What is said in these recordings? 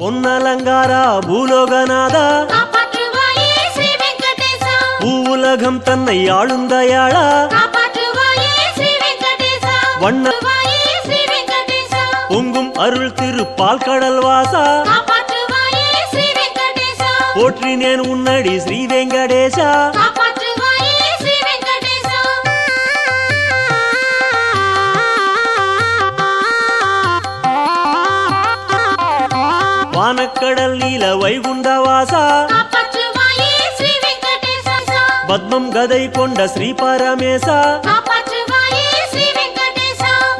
பொன்னலங்காரா பூலோகநாத? பூவுலகம் தன்னை ஆளுந்தயாளா? வண்ண பொங்கும் அருள் திரு பால் கடல் வாசா போற்றினேன் உன்னடி ஸ்ரீ வெங்கடேசா? வானக்கடல் நீல வைகுண்ட வாசா காப்பாற்றுவாயே ஸ்ரீ வெங்கடேசா. பத்மம் கதை கொண்ட ஸ்ரீ பரமேசா.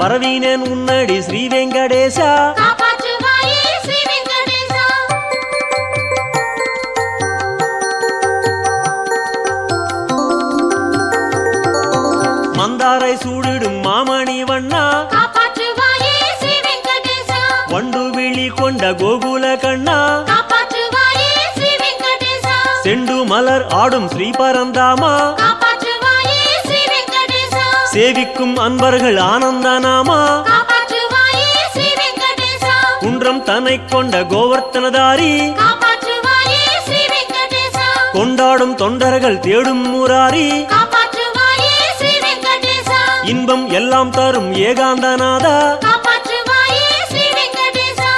பரவீனேன் உன்னடி ஸ்ரீ வெங்கடேசா. மந்தாரை சூடிடும் மாமணி வண்ணா. வண்டு விழி கொண்ட கோகுல மலர் ஆடும் ஸ்ரீ பரந்தாமா. சேவிக்கும் அன்பர்கள் ஆனந்த நாமா காப்பாற்றுவாயே ஸ்ரீ வெங்கடேசா. குன்றம் தன்னை கொண்ட கோவர்த்தனதாரி. கொண்டாடும் தொண்டர்கள் தேடும் முராரி இன்பம் எல்லாம் தரும் ஏகாந்தநாதா. காப்பாற்றுவாயே ஸ்ரீ வெங்கடேசா.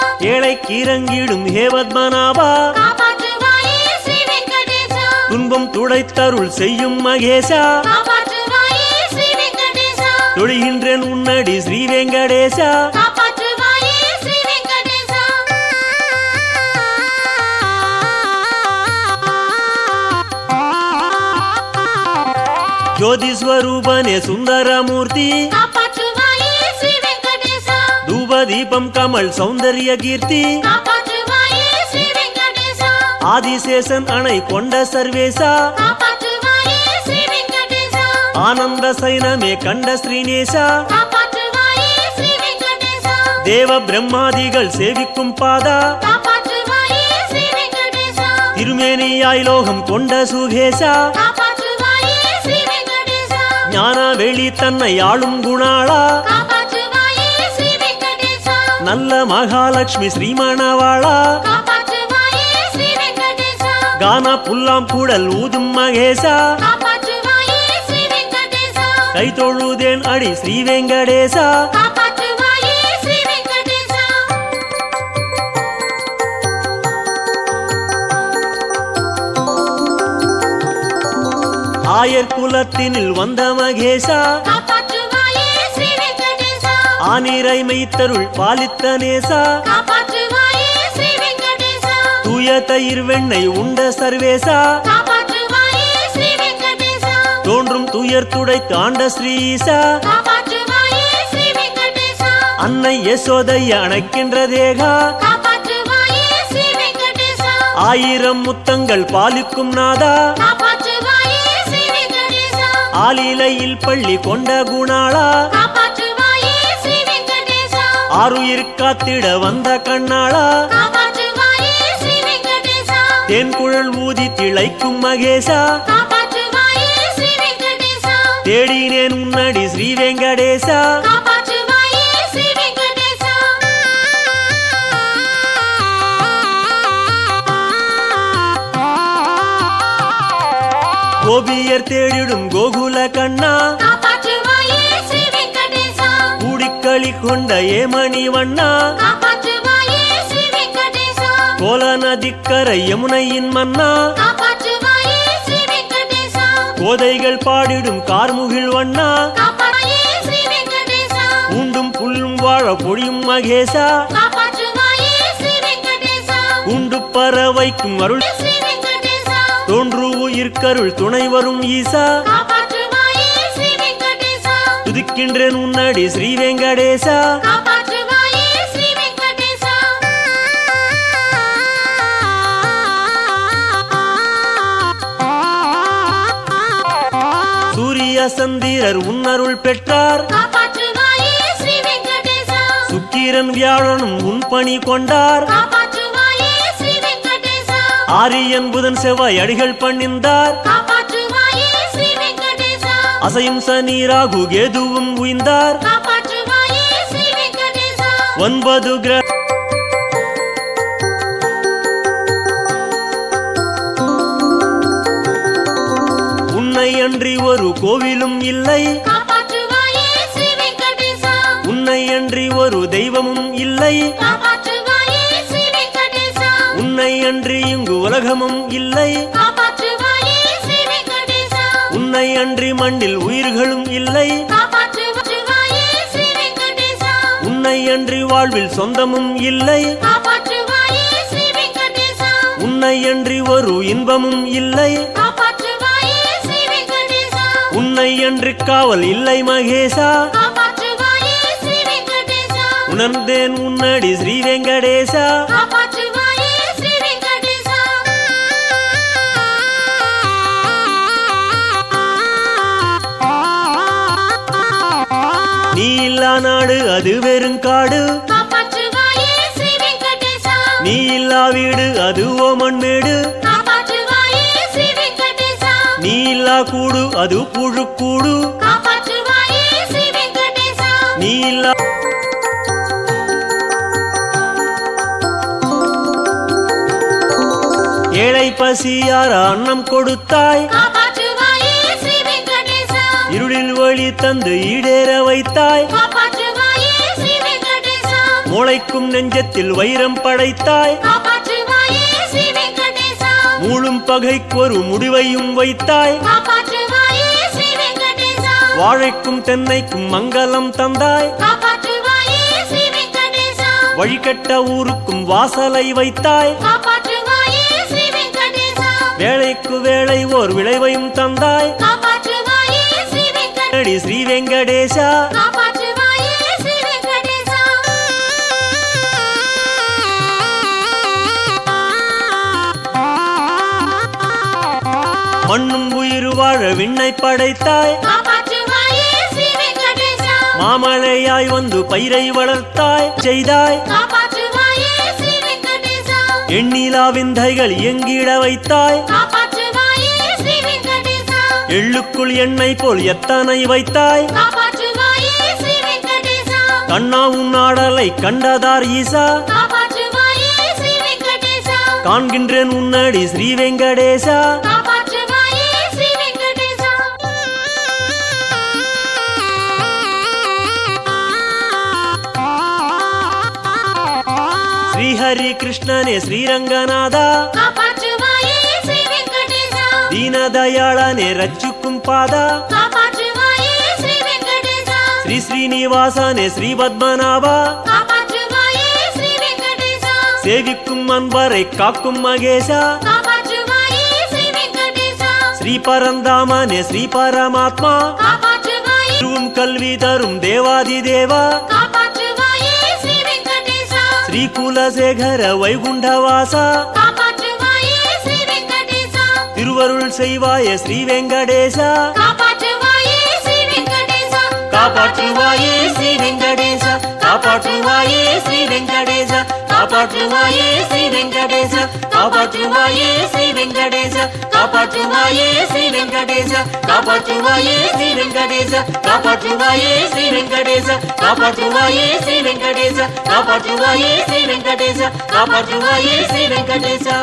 துன்பம் துடைத்தருள் செய்யும் மகேசா. தொழுகின்றேன் உன்னடி ஸ்ரீ வெங்கடேசா. காப்பாற்றுவாயே ஸ்ரீ வெங்கடேசா. ஜோதி ஸ்வரூபனே சுந்தரமூர்த்தி ஆதிசேஷன் அணை கொண்ட சர்வேசா. ஆனந்த சைனமே கண்ட ஸ்ரீநேசா. தேவ பிரம்மாதிகள் சேவிக்கும் பாதா. திருமேனியாய் லோகம் கொண்ட சுகேசா. ஞான வெளி தன்னை ஆளும் குணாளா. நல்ல மகாலட்சுமி ஸ்ரீமணவாளா. கானா புல்லாம் கூடல் ஊதும் மகேசா. கை தொழுதேன் அடி ஸ்ரீ வெங்கடேசா. ஆயர் குலத்தினில் வந்த மகேசா. ஆனிரை மெய்த்தருள் பாலித்த நேசா. தூய தயிர் வெண்ணெய் உண்ட சர்வேசா. தோன்றும் துயர் துடைத்து ஆண்ட ஸ்ரீசா. அன்னை யசோதைய அணைக்கின்ற தேகா. ஆயிரம் முத்தங்கள் பாலிக்கும் நாதா. ஆலிலையில் பள்ளி கொண்ட குணாளா. ஆறுயிர் காத்திட வந்த கண்ணாளா. தேன்குழல் ஊதி திளைக்கும் மகேசா. தேடினேன் உன்னடி ஸ்ரீ வெங்கடேசா. கோபியர் தேடிடும் கோகுல கண்ணா. கூடிக்களி கொண்ட ஏமணி வண்ணா. கோல நதிக்கரை யமுனையின் மன்னா. கோதைகள் பாடிடும் கார்முகில் வண்ணா. உண்டும் புல்லும் வாழ பொழியும் மகேசா. உண்டு பறவைக்கும் அருள். தோன்று உயிர்க்கருள் துணை வரும் ஈசா. துதிக்கின்றேன் உன்னடி ஸ்ரீ வெங்கடேசா. சந்திரர் உன்னருள் பெற்றார். சுக்கிரன் வியாழனும் உன் பணி கொண்டார். ஆரியன் புதன் செவ்வாய் அடிகள் பண்ணிந்தார். அசையும் சனி ராகு கேதுவும் உய்ந்தார். ஒன்பது கிர உன்னை அன்றி ஒரு கோவிலும் இல்லை. உன்னை அன்றி ஒரு தெய்வமும் இல்லை. உன்னை அன்றி இங்கு உலகமும் இல்லை. உன்னை அன்றி மண்ணில் உயிர்களும் இல்லை. உன்னை அன்றி வாழ்வில் சொந்தமும் இல்லை. உன்னை அன்றி ஒரு இன்பமும் இல்லை. உன்னை என்று காவல் இல்லை மகேசா. உணர்ந்தேன் முன்னாடி ஸ்ரீ வெங்கடேசா. நீ இல்லா நாடு அது வெறும் காடு. நீ இல்லா வீடு அது ஓமன் மேடு. இல்லா கூடு அது புழுக்கூடு நீ இல்லா ஏழை பசியார அன்னம் கொடுத்தாய்? இருளில் வழி தந்து ஈடேற வைத்தாய். மூளைக்கும் நெஞ்சத்தில் வைரம் படைத்தாய். ஊழும் பகைக்கொரு முடிவையும் வைத்தாய். வாழைக்கும் தென்னைக்கும் மங்களம் தந்தாய். வழிகட்ட ஊருக்கும் வாசலை வைத்தாய். வேலைக்கு வேலை ஓர் விளைவையும் தந்தாய். ஸ்ரீ வெங்கடேஷா வாழவிண்ணை படைத்தாய். மாமழையாய் வந்து பயிரை வளர்த்தாய். செய்தாய். எண்ணிலா விந்தைகள் எங்கிட வைத்தாய். எள்ளுக்குள் எண்ணெய் போல் எத்தனை வைத்தாய். கண்ணா உன் ஆடலை கண்டதார் ஈசா. காண்கின்றேன் உன்னடி ஸ்ரீ வெங்கடேசா. హరి కృష్ణనే శ్రీరంగనాథ. దీన దయాళనే రజ్జు కుంపాద. శ్రీ శ్రీనివాసనే శ్రీ పద్మనాభ. సేవిక్కుం అన్వరై కాక్కుం మగేశ. శ్రీ పరంధామనే శ్రీ పరమాత్మ. కల్వి తరుం దేవాది దేవా ஸ்ரீ குலசேகர வைகுண்டவாசா திருவருள் செய்வாய ஸ்ரீ வெங்கடேசா. காப்பாற்றுவாயே ஸ்ரீ வெங்கடேசா. காப்பாற்றுவாயே ஸ்ரீ வெங்கடேசா. காப்பாற்றுவாயே ஸ்ரீ வெங்கடேச காப்பாற்றுவாயே ஸ்ரீ வெங்கடேச காப்பாற்றுவாயே ஸ்ரீ வெங்கடேச காப்பாற்றுவாயே ஸ்ரீ வெங்கடேச காப்பாற்றுவாயே ஸ்ரீ வெங்கடேச காப்பாற்றுவாயே ஸ்ரீ வெங்கடேச காப்பாற்றுவாயே ஸ்ரீ வெங்கடேச காப்பாற்றுவாயே ஸ்ரீ வெங்கடேசா.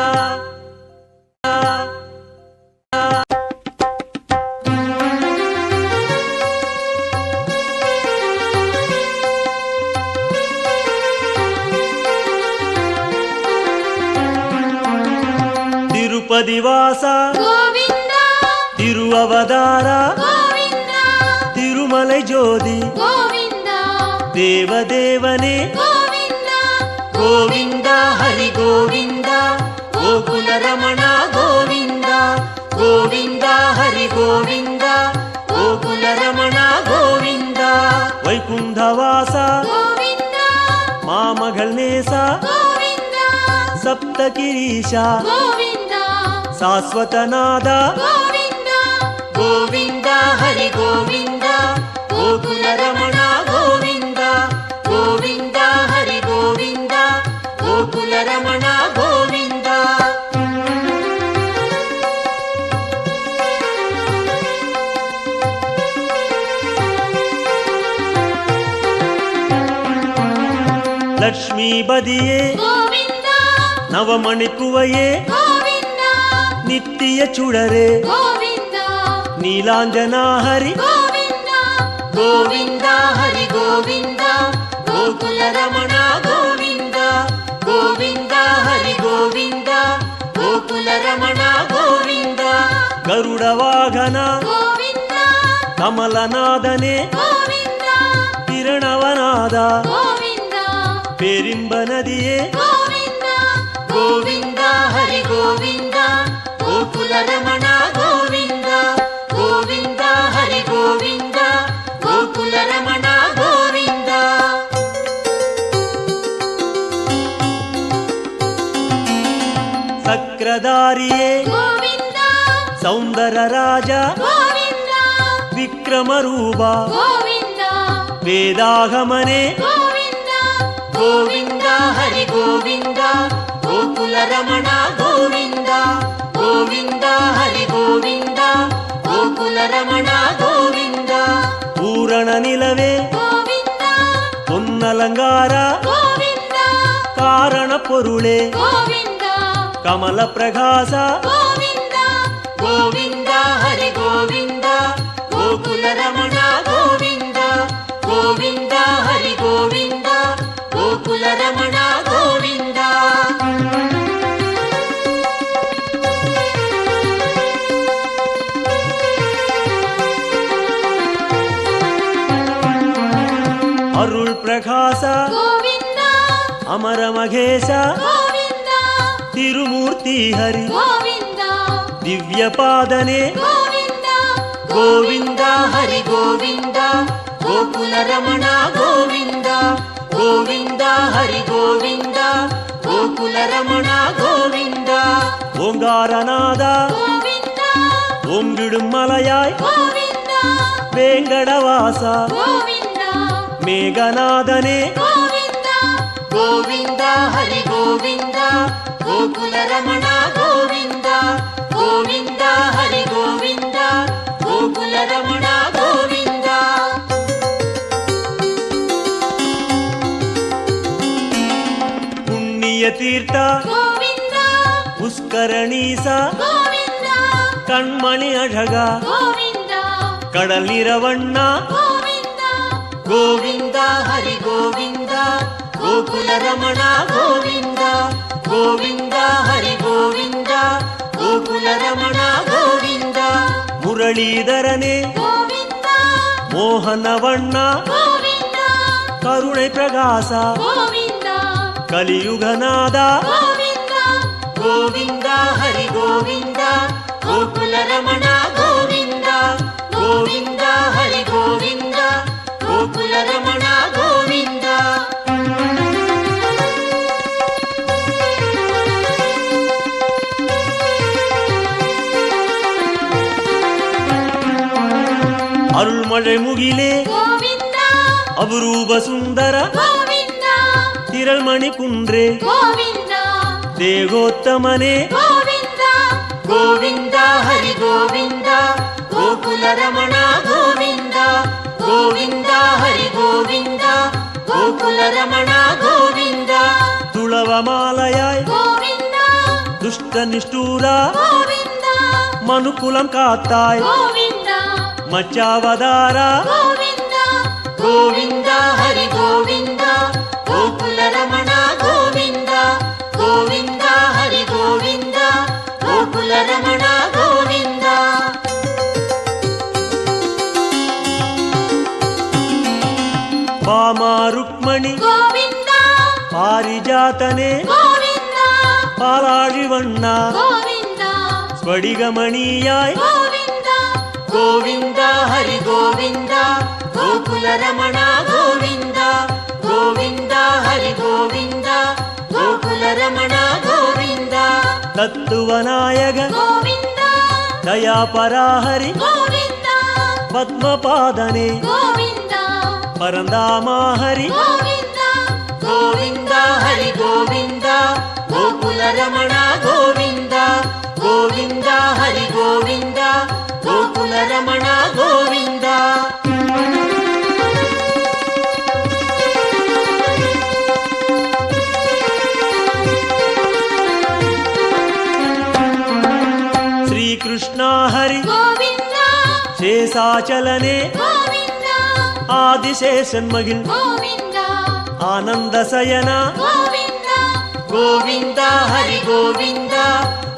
திருவதிவாச திருவவதாரா திருமலை ஜோதி தேவதேவனே கோவிந்தா ஹரி கோவிந்தா கோகுல ரமணா கோவிந்தா கோவிந்தா ஹரி கோவிந்தா கோகுல ரமணா கோவிந்தா வைகுந்தவாசா మా మగల్నేసా సప్త కిరీశా శాశ్వతనాద గోవింద గోవింద హరి గోవింద గోకుల రమణ గోవింద గోవింద హరి గోవింద గోకుల రమణ గోవింద లక్ష్మీ బదియే నవమణికువయే దివ్య చూడరే. నీలాంజనా హరి. గోవింద. హరి గోవింద. గోకుల రమణ గోవింద. గోవింద హరి గోవింద. గోకుల రమణ గోవింద. గరుడ వాహన. కమలనాదనే కిరణవనాద పేరింబ నదియే. గోవింద హరి గోవింద. గోకుల రమణ గోవింద గోవింద హరి గోవింద గోకుల రమణ గోవింద. సక్రదారియే సౌందర రాజ విక్రమరూప వేదాగమనే గోవింద హరి గోవింద గోకుల రమణ ಕಮಲ ಪ್ರಕಾಶ అమర మహేశ. తిరుమూర్తి హరి. దివ్య పాదనే. గోవింద. హరి గోవింద. గోకుల రమణ గోవింద. గోవింద హరి గోవింద. గోకుల రమణ గోవింద. ఓంగారనాద ఓం మలయాయ్ వేంగడవాస మేఘనాదనే గోవింద హరి గోవింద గోకుల రమణ గోవింద గోవింద హరి గోవింద గోకుల రమణ గోవింద. పుణ్య తీర్థ పుష్కరణీస ಕಣ್ಮಣಿ ಅಡಗ ಕಡಲಿರವಣ್ಣ ಗೋವಿಂದ ಹರಿ ಗೋವಿಂದ గోకుల రమణ గోవింద గోవింద హరి గోవింద గోకుల రమణ గోవింద మురళీధరనే మోహనవಣ್ಣ కరుణై ప్రగాస కలియుగనాద గోవింద హరి గోవింద గోకుల రమణ గోవింద గోవింద హరి గోవింద గోకుల రమణ மழை முகிலே அபரூப சுந்தர திரள்மணி குன்றே தேகோத்தமனே கோவிந்தா ஹரி கோவிந்தா கோகுல ரமணா கோவிந்தா கோவிந்தா ஹரி கோவிந்தா கோகுல ரமணா கோவிந்தா துளவமாலையாய் దుష్ట నిష్ఠూరా మనుకులం కాత్తాయ్ మచావదారా గోవింద గోవింద హరి గోవింద గోకుల రమణ గోవింద గోవింద హరి గోవింద గోకుల రమణ గోవింద. భామా రుక్మణి గోవింద పారిజాతనే గోవింద పాలాళివಣ್ಣ గోవింద స్ఫడిగమణీయాయ గోవింద గోవింద హరి గోవింద గోకుల రమణ గోవింద గోవింద హరి గోవింద గోకుల రమణ గోవింద. తత్వనాయక గోవింద దయాపరాహరి గోవింద పద్మపాదనే గోవింద పరందామాహరి గోవింద గోవింద హరి గోవింద గోకుల రమణ గోవింద గోవింద హరి గోవింద గోకుల రమణ గోవింద. శ్రీకృష్ణ హరి శేషాచలనే ఆదిశేషన్ మగిల్ ఆనంద సయనా గోవింద హరి గోవింద.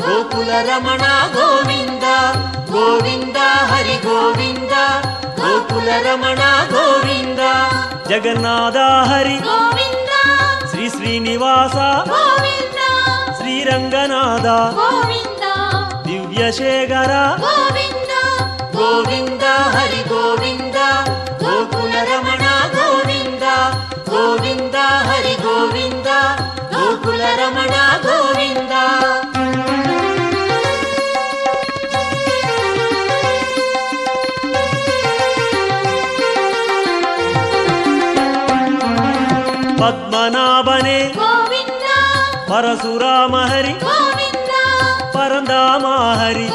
గోకుల రమణ గోవిందా. గోవింద హరి గోవింద గోకుల రమణ గోవింద. జగన్నాథ హరి శ్రీ శ్రీనివాస శ్రీరంగనాథ దివ్య దివ్యశేఖర గోవింద హరి గోవింద గోకుల రమణ గోవింద గోవింద హరి గోవింద గోకుల రమణ గోవింద. பத்மநாபனே. பரசுராமஹரி. பரந்தாமஹரி.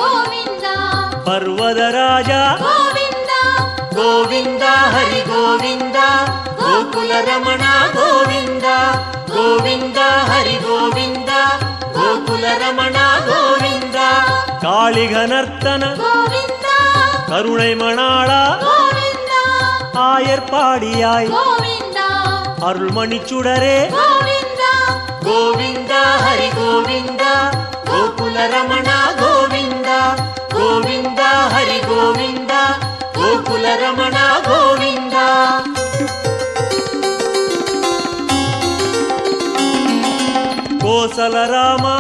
பர்வதராஜா. கோவிந்தா. ஹரி கோவிந்தா. கோகுல ரமணா கோவிந்தா. கோவிந்தா ஹரி கோவிந்தா. கோகுல ரமணா கோவிந்தா. காளிகநர்த்தன. கருணை மணாளா ஆயர்பாடியாய். கோவிந்தா. அருள்மணி சுடரே கோவிந்தா கோவிந்தா ஹரி கோவிந்தா கோகுல ரமணா கோவிந்தா கோவிந்தா ஹரி கோவிந்தா கோகுல ரமணா கோவிந்தா கோசல ராமா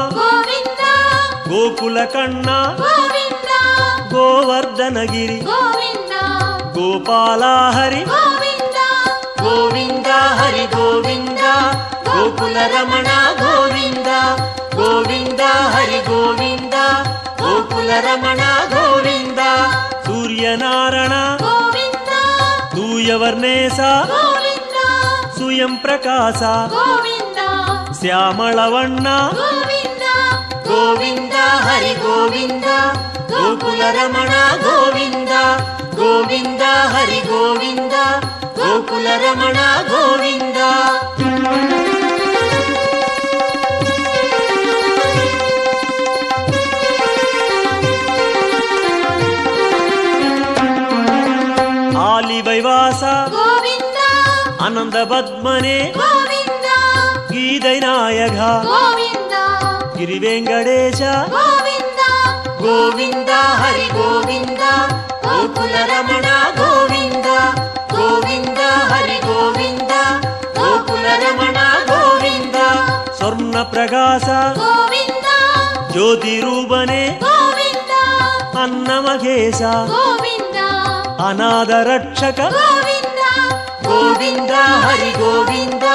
గోకుల కన్నా గోవర్ధనగిరి గోపాల హరి గోవింద హరి గోవింద గోకుల రమణ గోవింద గోవింద హరి గోవింద గోకుల రమణ గోవింద సూర్యనారాయణ తూయవర్ణేశ సుయం ప్రకాశ శ్యామళవన్న గోవింద హరి గోవింద గోకుల రమణ గోవింద గోవింద హరి గోవింద గోకుల రమణ గోవింద. ఆలివైవాస ఆనంద పద్మనే గీదైనాయఘ గిరి వెంకటేశ గోవింద హరి గోవింద గోకుల రమణ ప్రకాశ. జ్యోతి రూపనే. అన్న అన్నమహేశ అనాథ రక్షక. గోవింద. హరి గోవింద.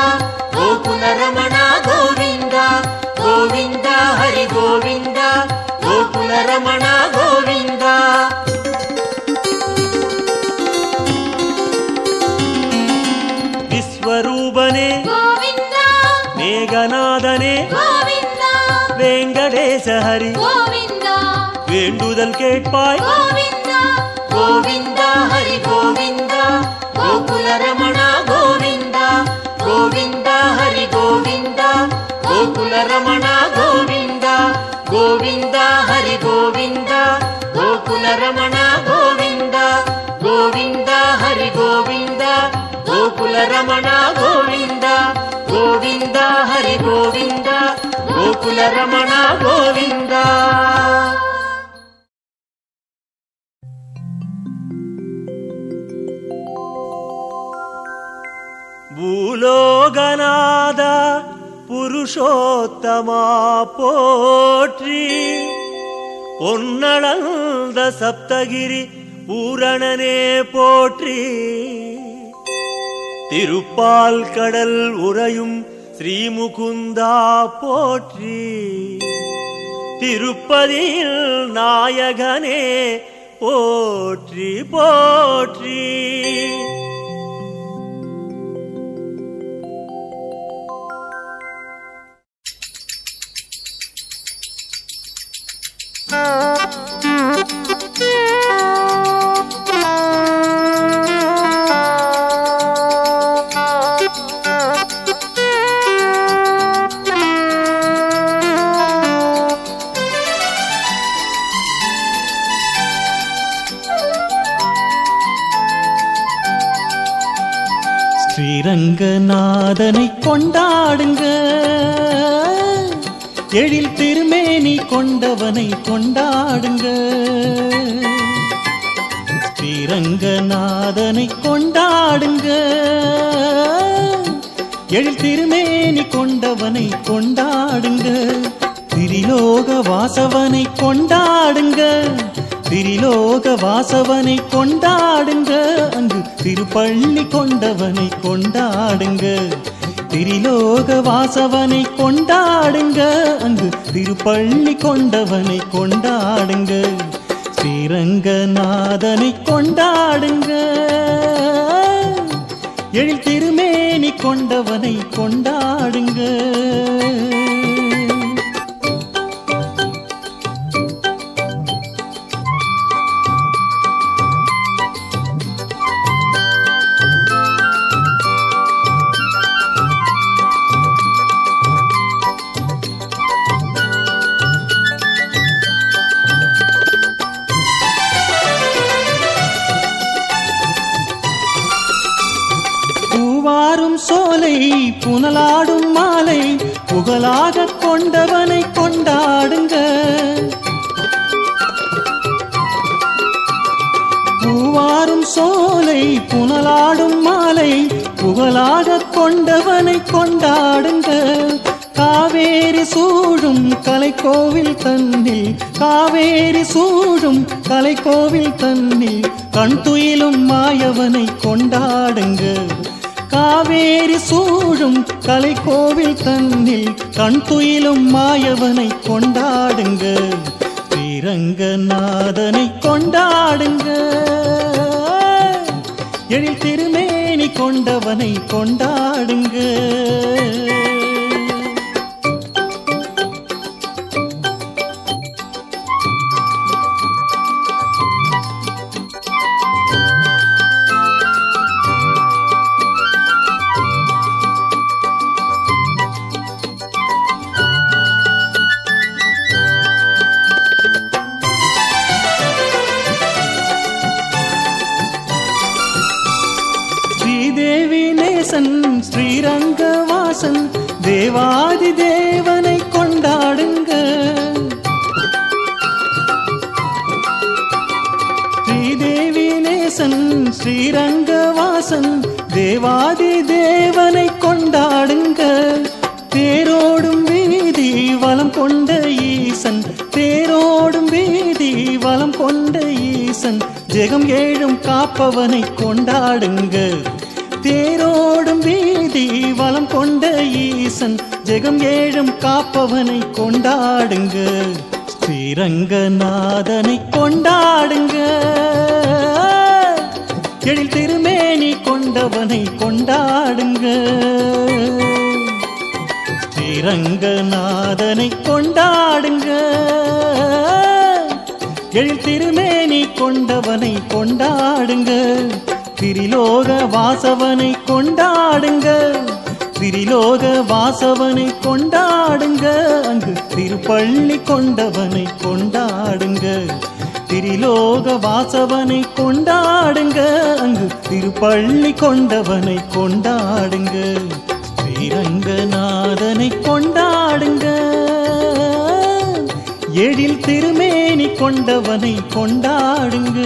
గోకుల రమణ గోవింద. గోవింద హరి గోవింద. గోకుల రమణ గోవింద. ರಂಗನಾದನೆ ವೆಂಕಟೇಶ ಹರಿ வேண்டுதல் கேட்பாய் கோவிந்தா கோவிந்தா ஹரி கோவிந்தா கோகுல ரமணா கோ பூலோகநாத புருஷோத்தமா போற்றி பொன்னளந்த சப்தகிரி பூரணனே போற்றி திருப்பால் கடல் உறையும் ஸ்ரீமுகுந்தா போற்றி திருப்பதியில் நாயகனே போற்றி போற்றி ஸ்ரீரங்கநாதனை கொண்டாடுங்க. எழில் கொண்டவனை கொண்டாடுங்க. ஸ்ரீரங்கநாதனை கொண்டாடுங்க. எழில் திருமேனி கொண்டவனை கொண்டாடுங்க. திரிலோக வாசவனை கொண்டாடுங்க. திரிலோக வாசவனை கொண்டாடுங்க. அங்கு திருப்பள்ளி கொண்டவனை கொண்டாடுங்க. திரிலோக வாசவனை கொண்டாடுங்க. அங்கு திருப்பள்ளி கொண்டவனை கொண்டாடுங்க. ஸ்ரீரங்கநாதனை கொண்டாடுங்க. எழில் திருமேனி கொண்டவனை கொண்டாடுங்க. புனலாடும் மாலை புகழாக கொண்டவனை கொண்டாடுங்க. பூவாரும் சோலை புனலாடும் மாலை புகழாக கொண்டவனை கொண்டாடுங்க. காவேரி சூழும் கலைக்கோவில் தன்னில் காவேரி சூழும் கலைக்கோவில் தன்னில் கண் துயிலும் மாயவனை கொண்டாடுங்க. காவேரி சூழும் கலை கோவில் தன்னில் கண் துயிலும் மாயவனை கொண்டாடுங்க. ஸ்ரீரங்கநாதனை கொண்டாடுங்க. எழில் திருமேனி கொண்டவனை கொண்டாடுங்க. ஸ்ரீரங்கவாசன் தேவாதி தேவனை கொண்டாடுங்க. தேரோடும் வீதி வளம் கொண்ட ஈசன். தேரோடும் வீதி வளம் கொண்ட ஈசன். ஜெகம் ஏழும் காப்பவனை கொண்டாடுங்க. தேரோடும் வீதி வளம் கொண்ட ஈசன். ஜெகம் ஏழும் காப்பவனை கொண்டாடுங்க. ஸ்ரீரங்கநாதனை கொண்டாடுங்க. எழில் திருமே கொண்டவனை கொண்டாடுங்க. ஸ்ரீரங்கநாதனை கொண்டாடுங்க. எழில் திருமேனி கொண்டவனை கொண்டாடுங்க. திரிலோக வாசவனை கொண்டாடுங்க. திரிலோக வாசவனை கொண்டாடுங்க. அங்கு திருப்பள்ளி கொண்டவனை கொண்டாடுங்க. திரிலோக வாசவனை கொண்டாடுங்க. அங்கு திருப்பள்ளி கொண்டவனை கொண்டாடுங்க. ஸ்ரீரங்கநாதனை கொண்டாடுங்க. எழில் திருமேனி கொண்டவனை கொண்டாடுங்க.